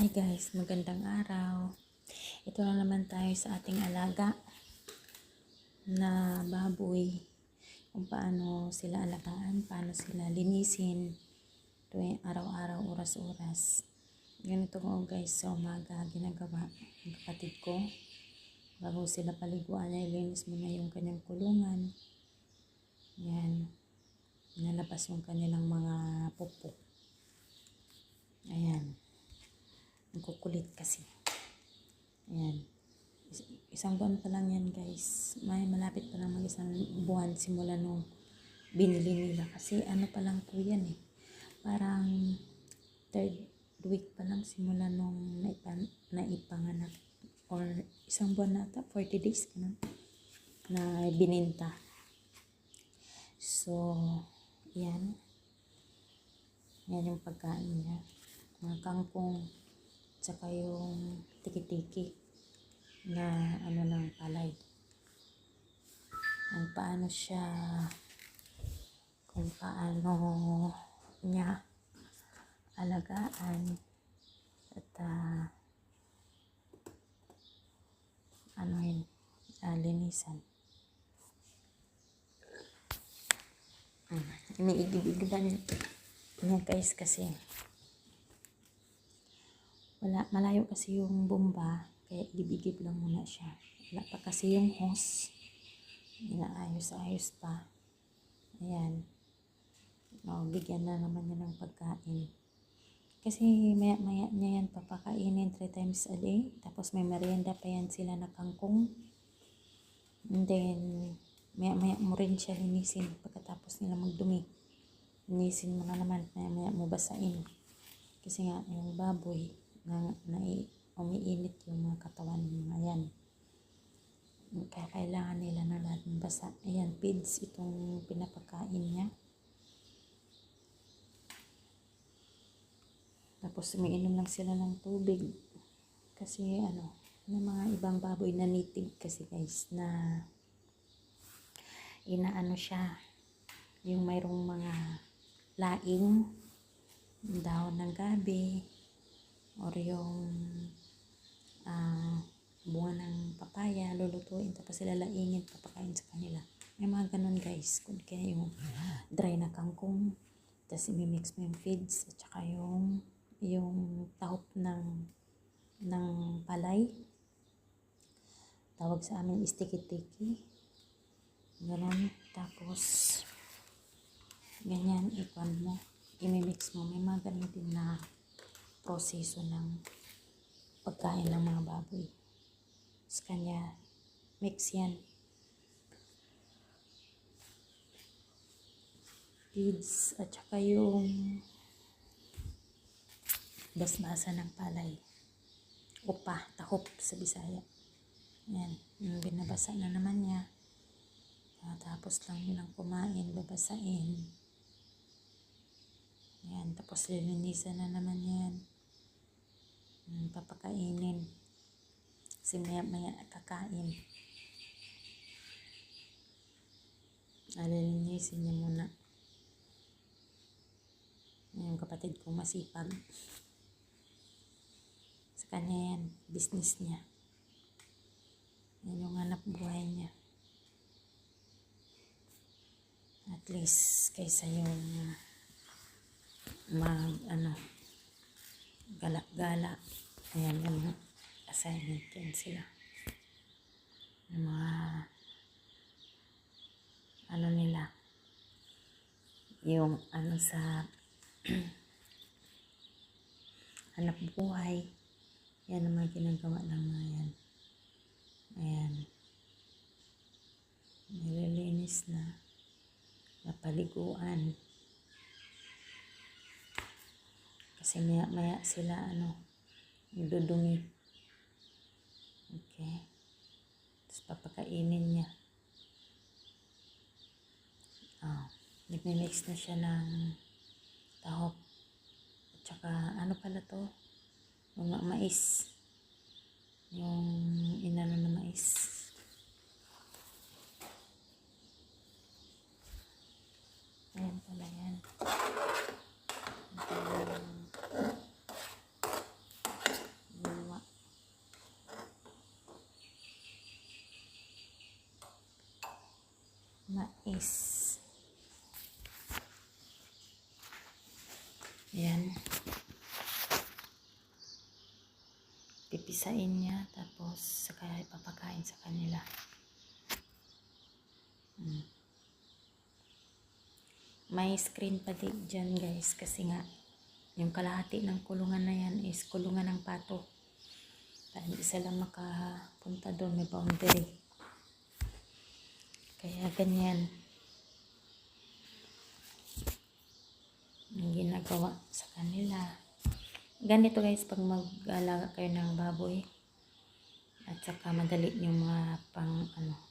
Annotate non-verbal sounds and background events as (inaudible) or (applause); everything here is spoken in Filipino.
Hi guys, magandang araw. Ito na naman tayo sa ating alaga na baboy. Kung paano sila alagaan, paano sila linisin tuwing araw-araw, oras-oras. Ganito ko guys sa umaga ginagawa ng kapatid ko. Bago sila paliguan, nilinis muna yung kanyang kulungan. Yan. Nalabas yung kanilang mga pupok. Ayan. Ang kukulit kasi. Ayan. Is- isang buwan pa lang yan guys. May malapit pa lang mag isang buwan simula nung binili nila. Kasi ano pa lang po yan eh. Parang third week pa lang simula nung naipan, naipanganak. Or isang buwan na ata, 40 days ganun, na bininta. So, yan. Yan yung pagkain niya. Mga kangkong, tsaka yung tiki-tiki na ano ng palay. Kung paano siya, kung paano niya alagaan at ah, ano yun, ah, linisan. Mm, Iniigibigan niya guys kasi wala, malayo kasi yung bomba, kaya igib-igib lang muna siya. Wala pa kasi yung hose. Inaayos-ayos pa. Ayan. O, bigyan na naman niya ng pagkain. Kasi maya-maya niya yan papakainin 3 times a day. Tapos may merienda pa yan sila na kangkong. And then, maya-maya mo rin siya linisin pagkatapos nila magdumi. Linisin mo na naman, maya-maya mo basain. Kasi nga, yung baboy, na, na umiinit yung mga katawan mga yan. Nila na lahat ng basa. Ayan, feeds itong pinapakain niya. Tapos umiinom lang sila ng tubig. Kasi ano, may mga ibang baboy na native kasi guys na inaano siya yung mayroong mga laing dahon ng gabi or yung ah, bunga ng papaya, lulutuin, tapos sila laingin, papakain sa kanila. May mga ganun guys. Kung kaya yung dry na kangkong, tapos imimix mo yung feeds, at saka yung, yung tahop ng, ng palay. Tawag sa amin istiki-tiki. Ganun. Tapos, ganyan, ikon mo. Imimix mo. May mga ganun din na proseso ng pagkain ng mga baboy. Sa kanya, mix yan. Feeds at saka yung basbasa ng palay. Upa, tahop sa Bisaya. Yan, yung binabasa na naman niya. Ah, tapos lang nilang kumain, babasain. Yan, tapos lilinisan na naman yan. Mm, papakainin. Kasi maya maya kakain. Alilinisin niya muna. Yung kapatid ko masipag. Sa kanya yan, business niya. Yan yung hanap buhay niya. At least kaysa yung mag ano galak-gala ayan yung assignment yan sila. Yung mga ano nila. Yung ano sa (clears throat) hanap buhay. Yan ang mga ginagawa ng mga yan. Ayan. Nililinis na. Napaliguan Kasi maya maya sila ano, dudumi. Okay. Tapos papakainin niya. Oh, nagme-mix na siya ng tahop. At saka ano pala to? Mga mais. Yung inano na mais. Ayan pala yan. Ito yung mais. Ayan. Pipisain niya tapos saka ipapakain sa kanila. Mm. May screen pa din dyan guys kasi nga yung kalahati ng kulungan na yan is kulungan ng pato. Dahil hindi sila makapunta doon, may boundary. Kaya ganyan. Ang ginagawa sa kanila. Ganito guys, pag mag-alaga kayo ng baboy, at saka madali yung mga pang ano,